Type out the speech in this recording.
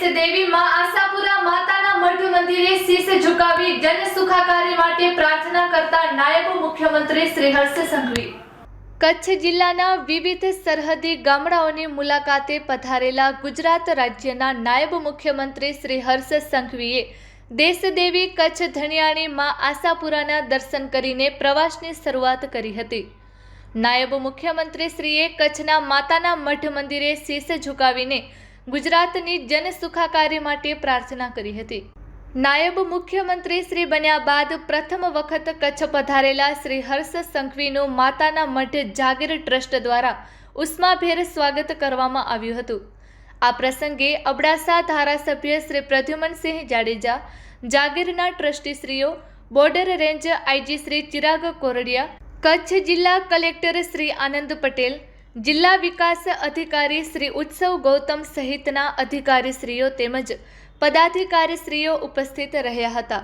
શેષ દેવી માં આશાપુરા માતાના મઢ મંદિરે શીશ ઝુકાવી જન સુખાકારી માટે પ્રાર્થના કરતા નાયબ મુખ્યમંત્રી શ્રી હર્ષ સંઘવી. કચ્છ જિલ્લાના વિવિધ સરહદી ગામડાઓની મુલાકાતે પધારેલા ગુજરાત રાજ્યના નાયબ મુખ્યમંત્રી શ્રી હર્ષ સંઘવીએ દેશદેવી કચ્છ ધણિયાણી માં આશાપુરાના દર્શન કરીને પ્રવાસની શરૂઆત કરી હતી. નાયબ મુખ્યમંત્રીશ્રીએ કચ્છના માતાના મઠ મંદિરે શીશ ઝુકાવીને ગુજરાતની જન સુખાકારી માટે પ્રાર્થના કરી હતી. નાયબ મુખ્યમંત્રી શ્રી બન્યા બાદ પ્રથમ વખત કચ્છ પધારેલા શ્રી હર્ષ સંઘવીનું માતાના મઠ જાગીર ટ્રસ્ટ દ્વારા ઉષ્માભેર સ્વાગત કરવામાં આવ્યું હતું. આ પ્રસંગે અબડાસા ધારાસભ્ય શ્રી પ્રદ્યુમનસિંહ જાડેજા, જાગીરના ટ્રસ્ટીશ્રીઓ, border range IG Shri Chirag Koradia, Kutch જિલ્લા કલેક્ટર શ્રી આનંદ પટેલ જિલ્લા વિકાસ અધિકારી શ્રી ઉત્સવ ગૌતમ સહિતના અધિકારીશ્રીઓ તેમજ પદાધિકારીશ્રીઓ ઉપસ્થિત રહ્યા હતા.